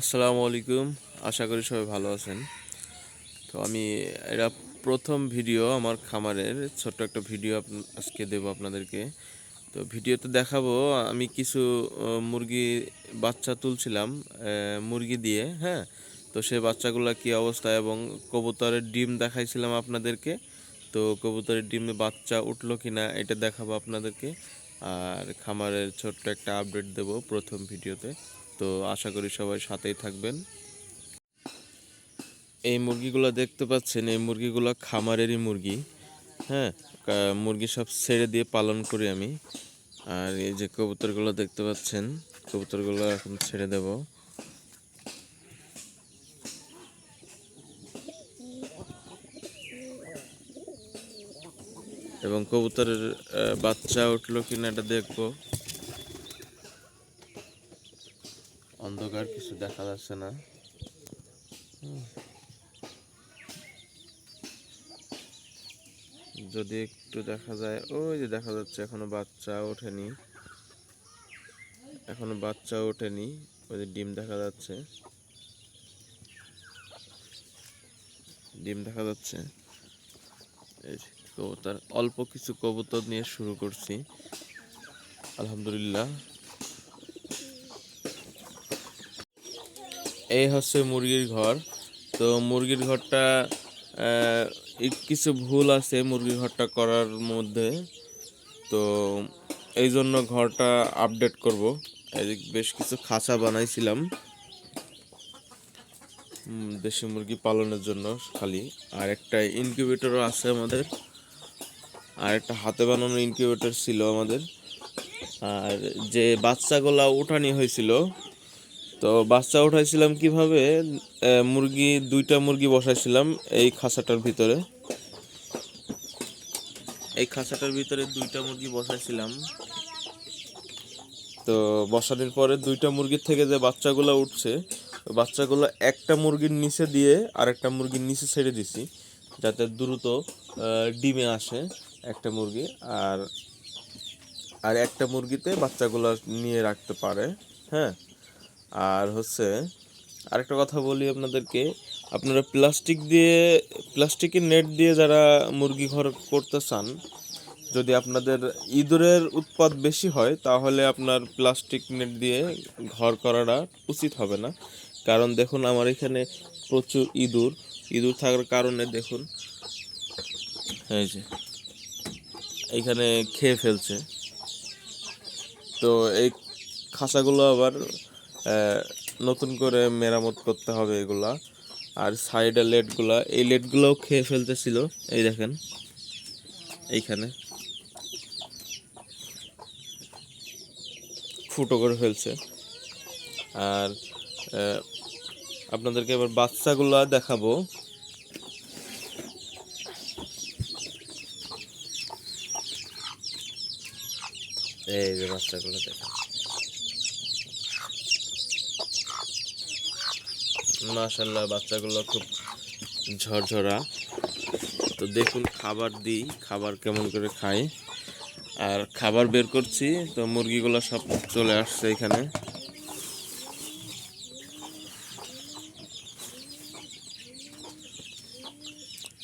আসসালামু আলাইকুম। আশা করি সবাই ভালো আছেন। তো আমি, এটা প্রথম ভিডিও আমার খামারের, ছোট্ট একটা ভিডিও আজকে দেবো আপনাদেরকে। তো ভিডিওতে দেখাবো, আমি কিছু মুরগি বাচ্চা তুলছিলাম মুরগি দিয়ে হ্যাঁ? তো সেই বাচ্চাগুলো কি অবস্থা এবং কবুতরের ডিম দেখাইছিলাম আপনাদেরকে। তো কবুতরের ডিমে বাচ্চা উঠল কিনা, এটা দেখাবো আপনাদেরকে। আর খামারের ছোট্ট একটা আপডেট দেব প্রথম ভিডিওতে। তো আশা করি সবাই সাথেই থাকবেন। এই মুরগিগুলো দেখতে পাচ্ছেন, এই মুরগিগুলো খামারেরই মুরগি। হ্যাঁ মুরগি সব ছেড়ে দিয়ে পালন করি আমি। আর এই যে কবুতরগুলো দেখতে পাচ্ছেন, কবুতরগুলো এখন ছেড়ে দেব। এবং কবুতরের বাচ্চা উঠল কিনা এটা দেখব। অন্ধকার কিছু দেখা যাচ্ছে না। যদি একটু দেখা যায়, ওই যে দেখা যাচ্ছে এখনও বাচ্চা ওঠেনি। এখনও বাচ্চা ওঠেনি, ওই যে ডিম দেখা যাচ্ছে। ডিম দেখা যাচ্ছে। কবুতর, অল্প কিছু কবুতর নিয়ে শুরু করছি। আলহামদুলিল্লাহ। এই হচ্ছে মুরগির ঘর। তো মুরগির ঘরটা কিছু ভুল আছে মুরগির ঘরটা করার মধ্যে। তো এই জন্য ঘরটা আপডেট করব। বেশ কিছু খাঁচা বানাইছিলাম। দেশি মুরগি পালনের জন্য খালি। আর একটা ইনকিউবেটরও আছে আমাদের। আর একটা হাতে বানানো ইনকিউবেটর ছিল আমাদের। আর যে বাচ্চাগুলা উঠানি হয়েছিল তো বাচ্চা উঠাইছিলাম কীভাবে? মুরগি, দুইটা মুরগি বসাইছিলাম এই খাঁচাটার ভিতরে। এই খাঁচাটার ভিতরে দুইটা মুরগি বসাইছিলাম। তো বসানোর পরে দুইটা মুরগির থেকে যে বাচ্চাগুলো উঠছে, বাচ্চাগুলো একটা মুরগির নিচে দিয়ে আরেকটা মুরগির নিচে ছেড়ে দিছি, যাতে দ্রুত ডিমে আসে একটা মুরগি আর আর একটা মুরগিতে বাচ্চাগুলো নিয়ে রাখতে পারে হ্যাঁ? আর হচ্ছে আরেকটা কথা বলি আপনাদেরকে। আপনারা প্লাস্টিক দিয়ে, প্লাস্টিকের নেট দিয়ে যারা মুরগি ঘর করতে চান, যদি আপনাদের ইঁদুরের উৎপাদ বেশি হয়, তাহলে আপনার প্লাস্টিক নেট দিয়ে ঘর করাটা উচিত হবে না। কারণ দেখুন, আমার এখানে প্রচুর ইঁদুর। ইঁদুর থাকার কারণে দেখুন, এই যে এইখানে খেয়ে ফেলছে। তো এই খাঁচাগুলো আবার নতুন করে মেরামত করতে হবে এগুলা। আর সাইডের লেটগুলা এই লেটগুলোও খেয়ে ফেলতেছিল, এই দেখেন, এইখানে। ফুটো করে ফেলছে। আর আপনাদেরকে এবার বাচ্চাগুলা দেখাবো। এই যে বাচ্চাগুলো দেখেন মাশাল্লাহ বাচ্চাগুলো খুব ঝরঝরা। তো দেখুন, খাবার দিই, খাবার কেমন করে খাই। আর খাবার বের করছি, তো মুরগিগুলো সব চলে আসছে এখানে।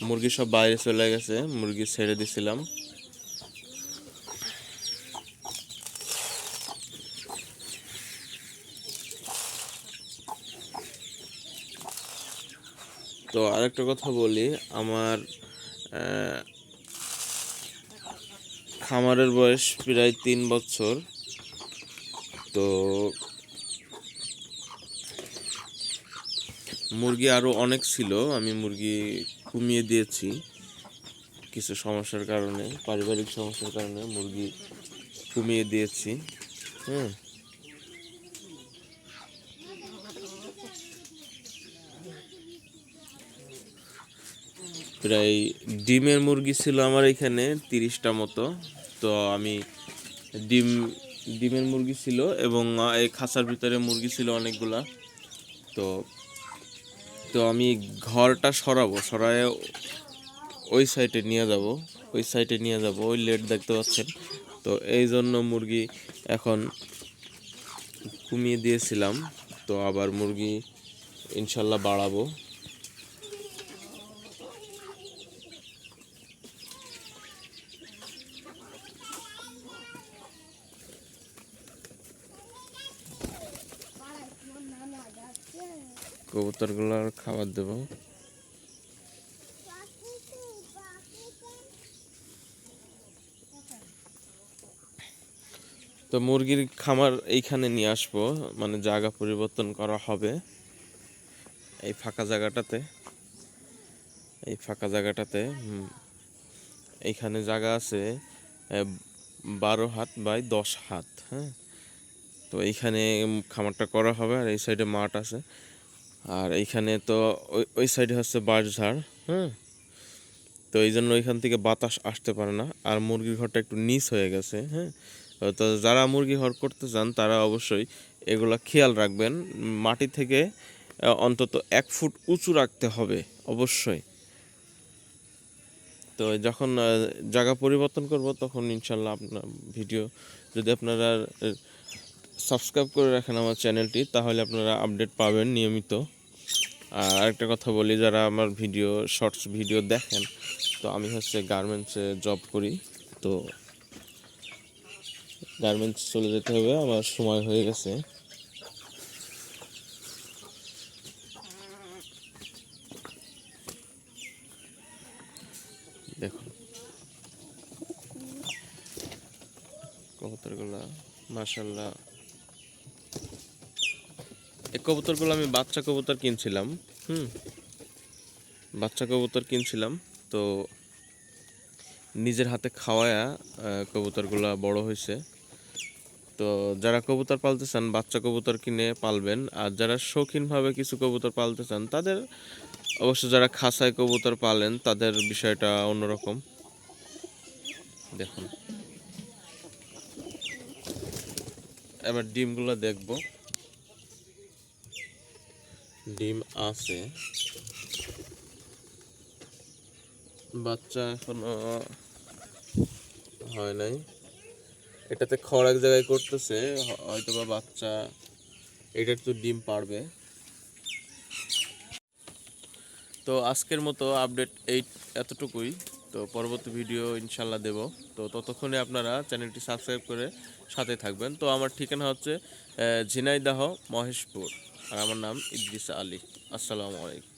মুরগি সব বাইরে চলে গেছে, মুরগি ছেড়ে দিছিলাম। তো আরেকটা কথা বলি, আমার খামারের বয়স প্রায় তিন বছর। তো মুরগি আরও অনেক ছিল, আমি মুরগি কমিয়ে দিয়েছি। কিছু সমস্যার কারণে, পারিবারিক সমস্যার কারণে মুরগি কমিয়ে দিয়েছি, হুম। প্রায় ডিমের মুরগি ছিল আমার এখানে তিরিশটা মতো। তো আমি ডিম, ডিমের মুরগি ছিল এবং এই খাঁচার ভিতরে মুরগি ছিল অনেকগুলা। তো তো আমি ঘরটা সরাবো, সরায় ওই সাইডে নিয়ে যাব, ওই সাইডে নিয়ে যাব, ওই লেট দেখতে পাচ্ছেন। তো এই জন্য মুরগি এখন কমিয়ে দিয়েছিলাম। তো আবার মুরগি ইনশাল্লাহ বাড়াবো। কবুতরগুলোর খাবার দেবো। তো মুরগির খামার এইখানে নিয়ে আসব মানে জায়গা পরিবর্তন করা হবে এই ফাঁকা জায়গাটাতে। এই ফাঁকা জায়গাটাতে এইখানে জায়গা আছে বারো হাত বাই দশ হাত হ্যাঁ। তো এইখানে খামারটা করা হবে আর এই সাইডে মাঠ আছে। আর এইখানে তো ওই ওই সাইডে হচ্ছে বাঁশঝাড় হ্যাঁ তো এই জন্য ওইখান থেকে বাতাস আসতে পারে না, আর মুরগির ঘরটা একটু নিচ হয়ে গেছে হ্যাঁ? তো যারা মুরগি ঘর করতে চান, তারা অবশ্যই এগুলো খেয়াল রাখবেন। মাটি থেকে অন্তত এক ফুট উঁচু রাখতে হবে, অবশ্যই। তো যখন জায়গা পরিবর্তন করব, তখন ইনশাল্লাহ আপনার ভিডিও যদি আপনারা সাবস্ক্রাইব করে রাখেন আমার চ্যানেলটি, তাহলে আপনারা আপডেট পাবেন নিয়মিত। আর আরেকটা কথা বলি, যারা আমার ভিডিও শর্টস ভিডিও দেখেন, তো আমি হচ্ছে গার্মেন্টসে জব করি, তো গার্মেন্টস চলে যেতে হবে, আমার সময় হয়ে গেছে। দেখুন। কবুতরগুলা মাশাল্লাহ এই কবুতরগুলো আমি বাচ্চা কবুতর কিনছিলাম, হুম, বাচ্চা কবুতর কিনছিলাম, তো নিজের হাতে খাওয়ায়া কবুতরগুলা বড় হয়েছে। তো যারা কবুতর পালতে চান, বাচ্চা কবুতর কিনে পালবেন, আর যারা শৌখিনভাবে কিছু কবুতর পালতে চান, তাদের অবশ্য যারা খাসায় কবুতর পালেন, তাদের বিষয়টা অন্যরকম। দেখুন। এবার ডিমগুলো দেখব। ডিম আছে। বাচ্চা এখনও হয় নাই। এটাতে খড় এক জায়গায় করতেছে হয়তো বা বাচ্চা এটার তো ডিম পারবে। তো আজকের মতো আপডেট এই এতটুকুই। তো পরবর্তী ভিডিও ইনশাল্লাহ দেব। তো ততক্ষণে আপনারা চ্যানেলটি সাবস্ক্রাইব করে সাথে থাকবেন। তো আমার ঠিকানা হচ্ছে ঝিনাইদাহ মহেশপুর। আর আমার নাম ইদ্রিস আলী। আসসালামু আলাইকুম।